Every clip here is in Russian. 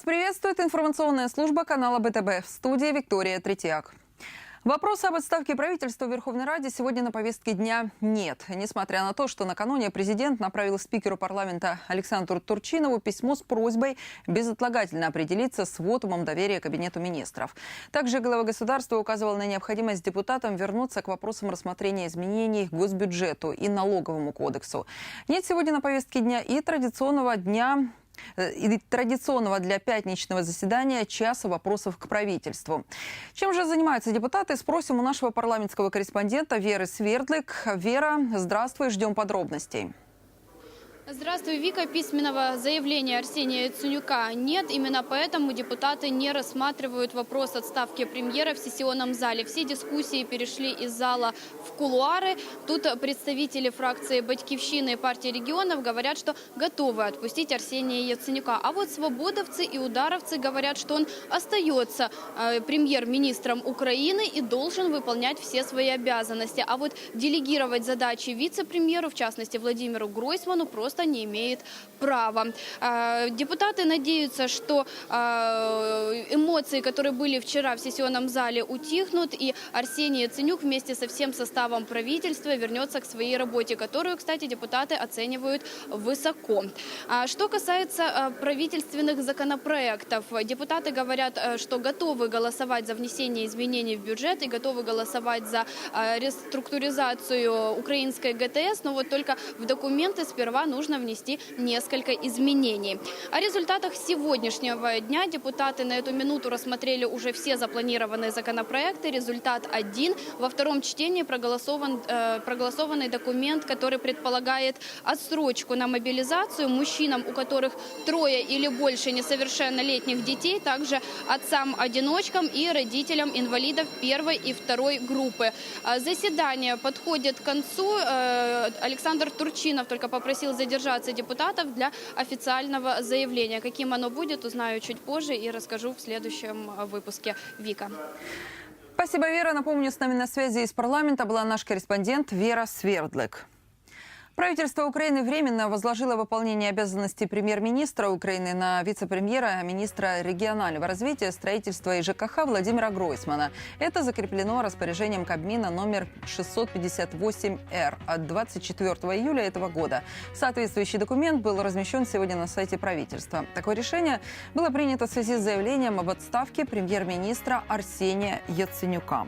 Вас приветствует информационная служба канала БТБ. В студии Виктория Третьяк. Вопроса об отставке правительства в Верховной Раде сегодня на повестке дня нет. Несмотря на то, что накануне президент направил спикеру парламента Александру Турчинову письмо с просьбой безотлагательно определиться с вотумом доверия Кабинету министров. Также глава государства указывал на необходимость депутатам вернуться к вопросам рассмотрения изменений госбюджету и налоговому кодексу. Нет сегодня на повестке дня и традиционного дня и традиционного для пятничного заседания часа вопросов к правительству. Чем же занимаются депутаты, спросим у нашего парламентского корреспондента Веры Свердлик. Вера, здравствуй, ждем подробностей. Здравствуй, Вика. Письменного заявления Арсения Яценюка нет. Именно поэтому депутаты не рассматривают вопрос отставки премьера в сессионном зале. Все дискуссии перешли из зала в кулуары. Тут представители фракции «Батькивщины» и партии регионов говорят, что готовы отпустить Арсения Яценюка. А вот свободовцы и ударовцы говорят, что он остается э, премьер-министром Украины и должен выполнять все свои обязанности. А вот делегировать задачи вице-премьеру, в частности Владимиру Гройсману, просто просто не имеет права. Депутаты надеются, что эмоции, которые были вчера в сессионном зале, утихнут, и Арсений Яценюк вместе со всем составом правительства вернется к своей работе, которую, кстати, депутаты оценивают высоко. Что касается правительственных законопроектов, депутаты говорят, что готовы голосовать за внесение изменений в бюджет и готовы голосовать за реструктуризацию украинской ГТС, но вот только в документы сперва нужно нужно внести несколько изменений. О результатах сегодняшнего дня депутаты на эту минуту рассмотрели уже все запланированные законопроекты. Результат один. Во втором чтении проголосован, э, проголосованный документ, который предполагает отсрочку на мобилизацию мужчинам, у которых трое или больше несовершеннолетних детей, также отцам-одиночкам и родителям инвалидов первой и второй группы. А заседание подходит к концу. Э, Александр Турчинов только попросил задержать задержаться депутатов для официального заявления. Каким оно будет, узнаю чуть позже и расскажу в следующем выпуске. Вика. Спасибо, Вера. Напомню, с нами на связи из парламента была наш корреспондент Вера Свердлик. Правительство Украины временно возложило выполнение обязанностей премьер-министра Украины на вице-премьера, министра регионального развития, строительства и ЖКХ Владимира Гройсмана. Это закреплено распоряжением Кабмина номер 658-Р от 24 июля этого года. Соответствующий документ был размещен сегодня на сайте правительства. Такое решение было принято в связи с заявлением об отставке премьер-министра Арсения Яценюка.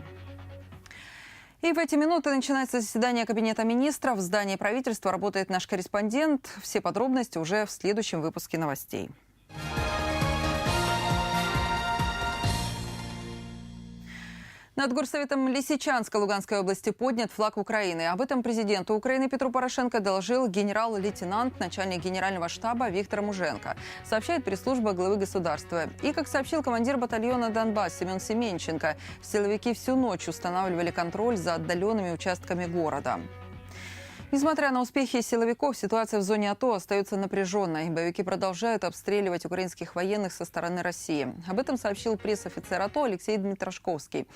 И в эти минуты начинается заседание Кабинета министров. В здании правительства работает наш корреспондент. Все подробности уже в следующем выпуске новостей. Над горсоветом Лисичанска Луганской области поднят флаг Украины. Об этом президенту Украины Петру Порошенко доложил генерал-лейтенант, начальник генерального штаба Виктор Муженко. Сообщает пресс-служба главы государства. И, как сообщил командир батальона «Донбасс» Семен Семенченко, силовики всю ночь устанавливали контроль за отдаленными участками города. Несмотря на успехи силовиков, ситуация в зоне АТО остается напряженной. Боевики продолжают обстреливать украинских военных со стороны России. Об этом сообщил пресс-офицер АТО Алексей Дмитрошковский.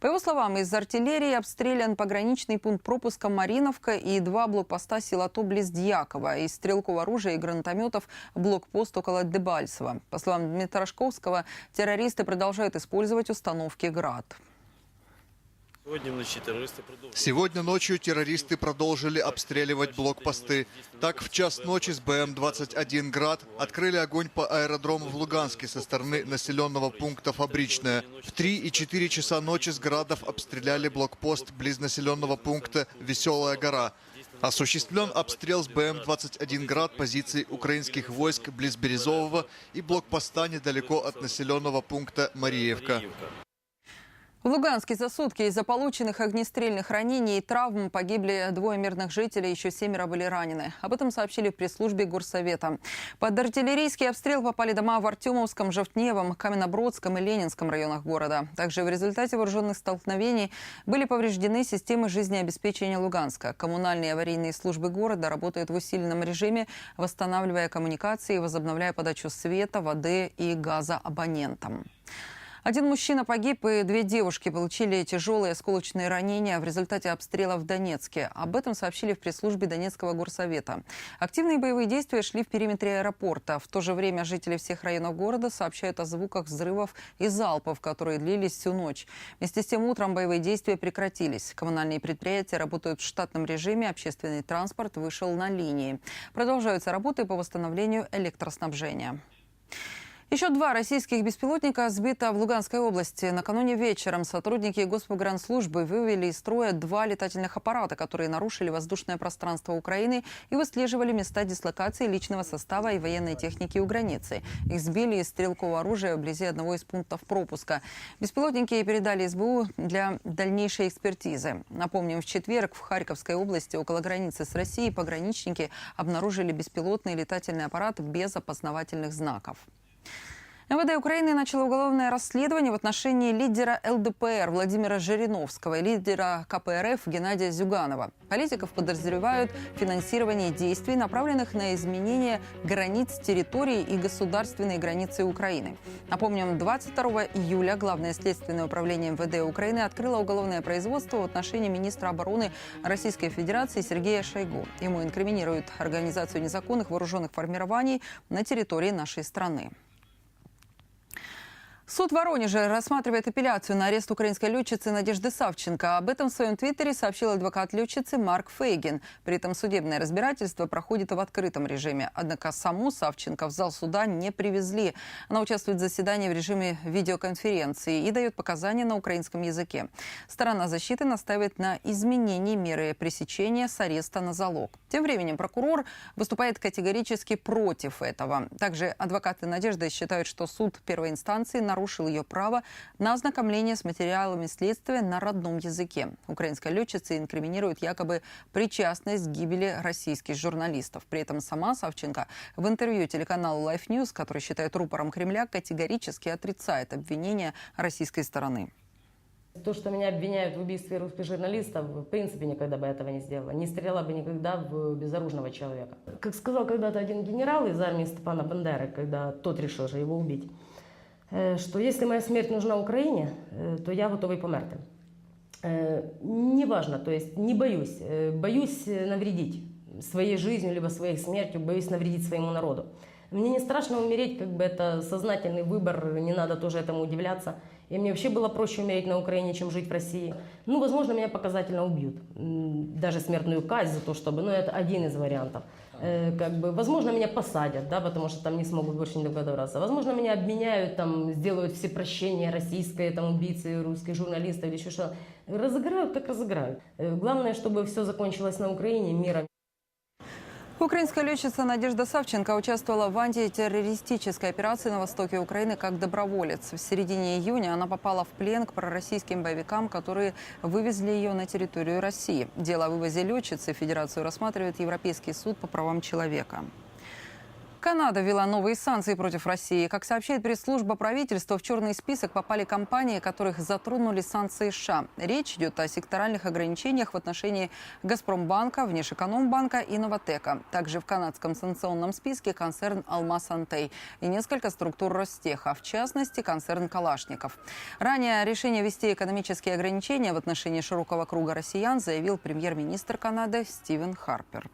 По его словам, из артиллерии обстрелян пограничный пункт пропуска Мариновка и два блокпоста сил АТО близ Дьякова. Из стрелкового оружия и гранатометов блокпост около Дебальцева. По словам Дмитрошковского, террористы продолжают использовать установки «Град». Сегодня ночью террористы продолжили обстреливать блокпосты. Так, в час ночи с БМ-21 «Град» открыли огонь по аэродрому в Луганске со стороны населенного пункта «Фабричная». В 3 и 4 часа ночи с «Градов» обстреляли блокпост близ населенного пункта «Веселая гора». Осуществлен обстрел с БМ-21 «Град» позиций украинских войск близ Березового и блокпоста недалеко от населенного пункта Мариевка. В Луганске за сутки из-за полученных огнестрельных ранений и травм погибли двое мирных жителей, еще семеро были ранены. Об этом сообщили в пресс-службе Горсовета. Под артиллерийский обстрел попали дома в Артемовском, Жовтневом, Каменнобродском и Ленинском районах города. Также в результате вооруженных столкновений были повреждены системы жизнеобеспечения Луганска. Коммунальные аварийные службы города работают в усиленном режиме, восстанавливая коммуникации и возобновляя подачу света, воды и газа абонентам. Один мужчина погиб, и две девушки получили тяжелые осколочные ранения в результате обстрела в Донецке. Об этом сообщили в пресс-службе Донецкого горсовета. Активные боевые действия шли в периметре аэропорта. В то же время жители всех районов города сообщают о звуках взрывов и залпов, которые длились всю ночь. Вместе с тем утром боевые действия прекратились. Коммунальные предприятия работают в штатном режиме, общественный транспорт вышел на линии. Продолжаются работы по восстановлению электроснабжения. Еще два российских беспилотника сбито в Луганской области. Накануне вечером сотрудники Госпогранслужбы вывели из строя два летательных аппарата, которые нарушили воздушное пространство Украины и выслеживали места дислокации личного состава и военной техники у границы. Их сбили из стрелкового оружия вблизи одного из пунктов пропуска. Беспилотники передали СБУ для дальнейшей экспертизы. Напомним, в четверг в Харьковской области около границы с Россией пограничники обнаружили беспилотный летательный аппарат без опознавательных знаков. МВД Украины начало уголовное расследование в отношении лидера ЛДПР Владимира Жириновского и лидера КПРФ Геннадия Зюганова. Политиков подозревают в финансировании действий, направленных на изменение границ территории и государственной границы Украины. Напомним, 22 июля Главное следственное управление МВД Украины открыло уголовное производство в отношении министра обороны Российской Федерации Сергея Шойгу. Ему инкриминируют организацию незаконных вооруженных формирований на территории нашей страны. Суд в Воронеже рассматривает апелляцию на арест украинской летчицы Надежды Савченко. Об этом в своем твиттере сообщил адвокат летчицы Марк Фейгин. При этом судебное разбирательство проходит в открытом режиме. Однако саму Савченко в зал суда не привезли. Она участвует в заседании в режиме видеоконференции и дает показания на украинском языке. Сторона защиты настаивает на изменении меры пресечения с ареста на залог. Тем временем прокурор выступает категорически против этого. Также адвокаты Надежды считают, что суд первой инстанции на нарушил ее право на ознакомление с материалами следствия на родном языке. Украинская летчица инкриминирует якобы причастность к гибели российских журналистов. При этом сама Савченко в интервью телеканалу Life News, который считает рупором Кремля, категорически отрицает обвинения российской стороны. То, что меня обвиняют в убийстве русских журналистов, в принципе, никогда бы этого не сделала. Не стреляла бы никогда в безоружного человека. Как сказал когда-то один генерал из армии Степана Бандеры, когда тот решил же его убить, что если моя смерть нужна Украине, то я готовый померти. Неважно, то есть не боюсь. Боюсь навредить своей жизнью, либо своей смертью, боюсь навредить своему народу. Мне не страшно умереть, как бы это сознательный выбор, не надо тоже этому удивляться. И мне вообще было проще умереть на Украине, чем жить в России. Ну, возможно, меня показательно убьют. Даже смертную казнь за то, чтобы... Ну, это один из вариантов. Э, как бы, возможно, меня посадят, да, потому что там не смогут больше не договариваться. Возможно, меня обменяют, там, сделают все прощения российской, там, убийцы, русских журналистов или еще что Разыграют, как разыграют. Э, главное, чтобы все закончилось на Украине миром. Украинская летчица Надежда Савченко участвовала в антитеррористической операции на востоке Украины как доброволец. В середине июня она попала в плен к пророссийским боевикам, которые вывезли ее на территорию России. Дело о вывозе летчицы Федерацию рассматривает Европейский суд по правам человека. Канада ввела новые санкции против России. Как сообщает пресс-служба правительства, в черный список попали компании, которых затронули санкции США. Речь идет о секторальных ограничениях в отношении Газпромбанка, Внешэкономбанка и Новотека. Также в канадском санкционном списке концерн «Алмаз Антей» и несколько структур Ростеха, в частности, концерн «Калашников». Ранее решение ввести экономические ограничения в отношении широкого круга россиян заявил премьер-министр Канады Стивен Харпер.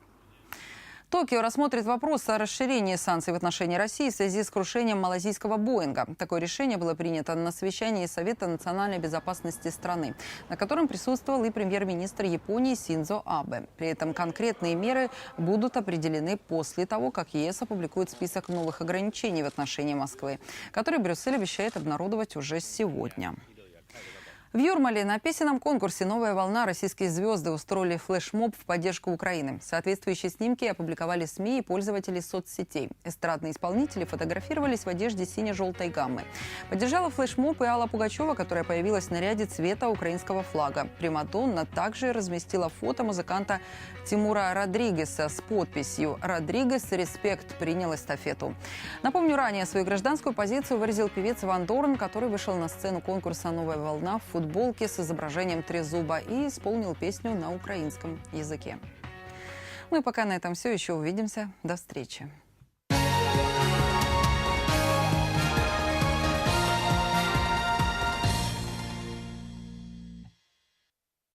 Токио рассмотрит вопрос о расширении санкций в отношении России в связи с крушением малазийского Боинга. Такое решение было принято на совещании Совета национальной безопасности страны, на котором присутствовал и премьер-министр Японии Синзо Абе. При этом конкретные меры будут определены после того, как ЕС опубликует список новых ограничений в отношении Москвы, который Брюссель обещает обнародовать уже сегодня. В Юрмале на песенном конкурсе «Новая волна» российские звезды устроили флешмоб в поддержку Украины. Соответствующие снимки опубликовали СМИ и пользователи соцсетей. Эстрадные исполнители фотографировались в одежде сине-желтой гаммы. Поддержала флешмоб и Алла Пугачева, которая появилась в наряде цвета украинского флага. Примадонна также разместила фото музыканта Тимура Родригеса с подписью «Родригес, респект, принял эстафету». Напомню, ранее свою гражданскую позицию выразил певец Ван Дорн, который вышел на сцену конкурса «Новая волна» в футболке с изображением трезуба и исполнил песню на украинском языке. Ну и пока на этом все. Еще увидимся. До встречи.